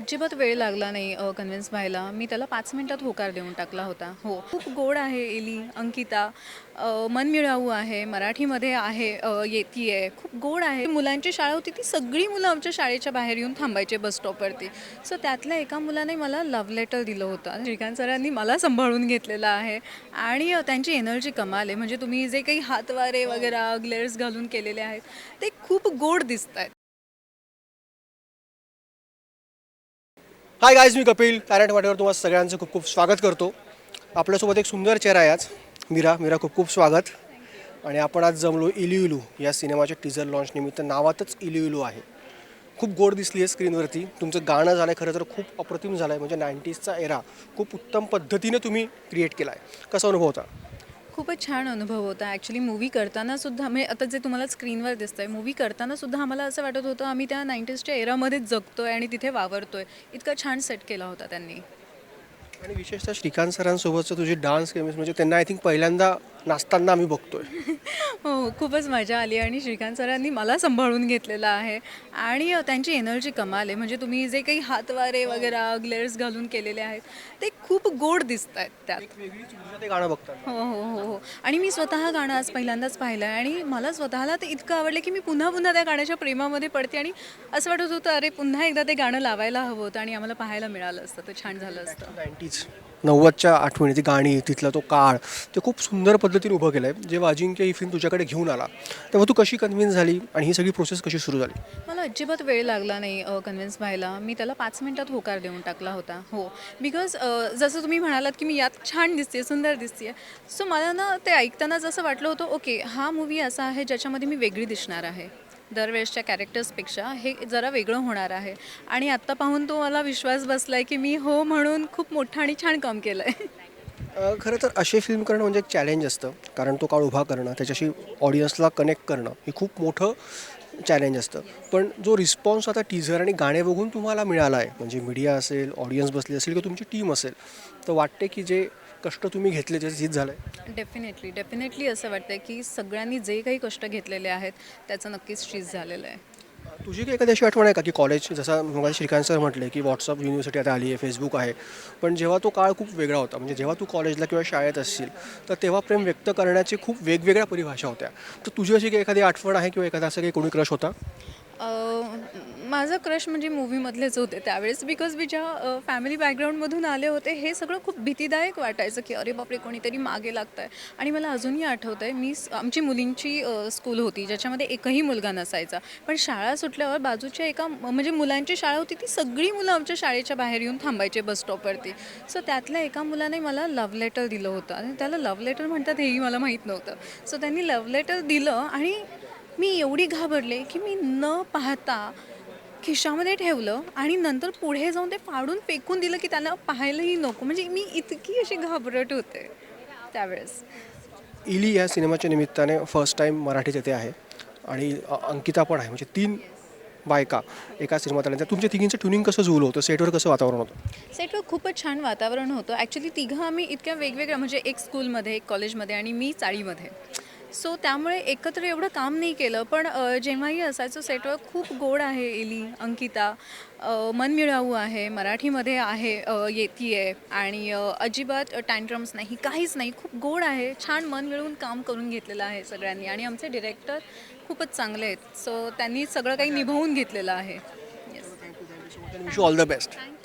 अजिबात वेळ लागला नाही कन्व्हिन्स व्हायला. मी त्याला पाच मिनिटात होकार देऊन टाकला होता. हो. खूप गोड आहे एली अंकिता. अ, मनमिळावू आहे मराठीमध्ये आहे येती आहे खूप गोड आहे. मुलांची शाळा होती ती सगळी मुलं आमच्या शाळेच्या बाहेर येऊन थांबायचे बस स्टॉपवरती सो त्यातल्या एका मुलाने मला लव्ह लेटर दिलं होतं. श्रीकांत सरांनी मला सांभाळून घेतलेलं आहे. आणि त्यांची एनर्जी कमाल आहे. म्हणजे तुम्ही जे काही हातवारे वगैरे ग्लेअर्स घालून केलेले आहेत ते खूप गोड दिसत आहेत हाय गायज मी कपिल. पॅरेंट वाटेवर तुम्हाला सगळ्यांचं खूप खूप स्वागत करतो. आपल्यासोबत एक सुंदर चेहरा आहे आज. मीरा मीरा खूप खूप स्वागत. आणि आपण आज जमलो इलू इलू या सिनेमाच्या टीजर लॉन्च निमित्त नावातच इलू इलू आहे. खूप गोड दिसली आहे स्क्रीनवरती तुमचं गाणं झालं आहे खरं तर खूप अप्रतिम झालं आहे म्हणजे नाईन्टीजचा एरा खूप उत्तम पद्धतीने तुम्ही क्रिएट केला आहे कसा अनुभव होता? खूपच छान अनुभव होता. ॲक्च्युली मूवी करताना सुद्धा म्हणजे आता जे तुम्हाला स्क्रीनवर दिसतंय मूवी करताना सुद्धा आम्हाला असं वाटत होतं आम्ही त्या नाईन्टीजच्या एरामध्येच जगतोय आणि तिथे वावरतोय. इतका छान सेट केला होता त्यांनी. आणि विशेषतः श्रीकांत सरांसोबतचं तुझी डान्स केमिस्ट म्हणजे त्यांना आय थिंक पहिल्यांदा नाचताना आम्ही बघतोय. हो खूपच मजा आली आणि श्रीकांत सरांनी मला सांभाळून घेतलेलं आहे. आणि त्यांची एनर्जी कमाल आहे. म्हणजे तुम्ही जे काही हातवारे वगैरे ग्लेअर्स घालून केलेले आहेत ते खूप गोड दिसत आहेत त्यात. एक वेगळीच ऊर्जा ते गाणं बघताना हो हो हो हो. आणि मी स्वतः गाणं आज पहिल्यांदाच पाहिलं आहे आणि मला स्वतःला ते इतकं आवडलं की मी पुन्हा पुन्हा त्या गाण्याच्या प्रेमामध्ये पडते आणि असं वाटत होतं अरे पुन्हा एकदा ते गाणं लावायला हवं होतं आणि आम्हाला पाहायला मिळालं असतं. ते छान झालं असतं. नाईन्टीज नव्वदच्या आठवणीची गाणी तिथला तो काळ ते खूप सुंदर पद्धतीने उभं केलं आहे जेव्हा अजिंक्य ही फिल्म तुझ्याकडे घेऊन आला तेव्हा तू कशी कन्व्हिन्स झाली आणि ही सगळी प्रोसेस कशी सुरू झाली? मला अजिबात वेळ लागला नाही कन्व्हिन्स व्हायला. मी त्याला पाच मिनटात होकार देऊन टाकला होता. हो. बिकॉज जसं तुम्ही म्हणालात की मी यात छान दिसते सुंदर दिसते सो मला ना ते ऐकताना जसं वाटलं होतं ओके हा मूवी असा आहे ज्याच्यामध्ये मी वेगळी दिसणार आहे. दरवेळेसच्या कॅरेक्टर्सपेक्षा हे जरा वेगळं होणार आहे. आणि आत्ता पाहून तो मला विश्वास बसला आहे की मी हो म्हणून खूप मोठं आणि छान काम केलं आहे खरं तर असे फिल्म करणं म्हणजे एक चॅलेंज असतं. कारण तो काळ उभा करणं त्याच्याशी ऑडियन्सला कनेक्ट करणं हे खूप मोठं चॅलेंज असतं. पण जो रिस्पॉन्स आता टीझर आणि गाणे बघून तुम्हाला मिळाला आहे म्हणजे मीडिया असेल ऑडियन्स बसली असेल किंवा तुमची टीम असेल तर वाटते की जे कष्ट तुम्ही घेतले त्याचं जीत झालं डेफिनेटली डेफिनेटली असं वाटतं की सगळ्यांनी जे काही कष्ट घेतलेले आहेत त्याचं नक्कीच चीज झालेलं आहे. तुझी काही एखादी अशी आठवण आहे का की कॉलेज जसं मग श्रीकांत सर म्हटले की व्हॉट्सअप युनिव्हर्सिटी आता आली आहे फेसबुक आहे पण जेव्हा तो काळ खूप वेगळा होता म्हणजे जेव्हा तू कॉलेजला किंवा शाळेत असशील तर तेव्हा प्रेम व्यक्त करण्याची खूप वेगवेगळ्या परिभाषा होत्या. तर तुझी अशी काही एखादी आठवण आहे किंवा एखादा असं काही कोणी क्रश होता? माझं क्रश म्हणजे मूवीमधलेच होते त्यावेळेस बिकॉज मी ज्या फॅमिली बॅकग्राऊंडमधून आले होते हे सगळं खूप भीतीदायक वाटायचं की अरे बापरे कोणीतरी मागे लागतं आहे आणि मला अजूनही आठवतं आहे मी आमची मुलींची स्कूल होती ज्याच्यामध्ये एकही मुलगा नसायचा. पण शाळा सुटल्यावर बाजूच्या एका म्हणजे मुलांची शाळा होती ती सगळी मुलं आमच्या शाळेच्या बाहेर येऊन थांबायचे बस स्टॉपवरती सो त्यातल्या एका मुलाने मला लव्ह लेटर दिलं होतं. आणि त्याला लव्ह लेटर म्हणतात हेही मला माहीत नव्हतं. सो त्यांनी लव्ह लेटर दिलं आणि मी एवढी घाबरले की मी न पाहता खिशामध्ये ठेवलं आणि नंतर पुढे जाऊन ते फाडून फेकून दिलं की त्यांना पाहायलाही नको. म्हणजे मी इतकी अशी घाबरट होते त्यावेळेस. इली या सिनेमाच्या निमित्ताने फर्स्ट टाईम मराठीत येते आहे आणि अंकिता पण आहे. म्हणजे तीन बायका एका सिनेमात आल्या. तुमच्या तिघींचं ट्युनिंग कसं जुळलं होतं? सेटवर कसं वातावरण होतं? सेटवर खूपच छान वातावरण होतं. ॲक्च्युली तिघं आम्ही इतक्या वेगवेगळ्या म्हणजे एक स्कूलमध्ये एक कॉलेजमध्ये आणि मी चाळीमध्ये. सो त्यामुळे एकत्र एवढं काम नाही केलं पण जेव्हाही असायचं सेटवर खूप गोड आहे एली अंकिता. मनमिळावू आहे मराठीमध्ये आहे अ, येतीये आणि अजिबात टँट्रम्स नाही काहीच नाही खूप गोड आहे छान मन मिळवून काम करून घेतलेलं आहे सगळ्यांनी आणि आमचे डिरेक्टर खूपच चांगले आहेत. सो त्यांनी सगळं काही निभावून घेतलेलं आहे. Yes all the best thank you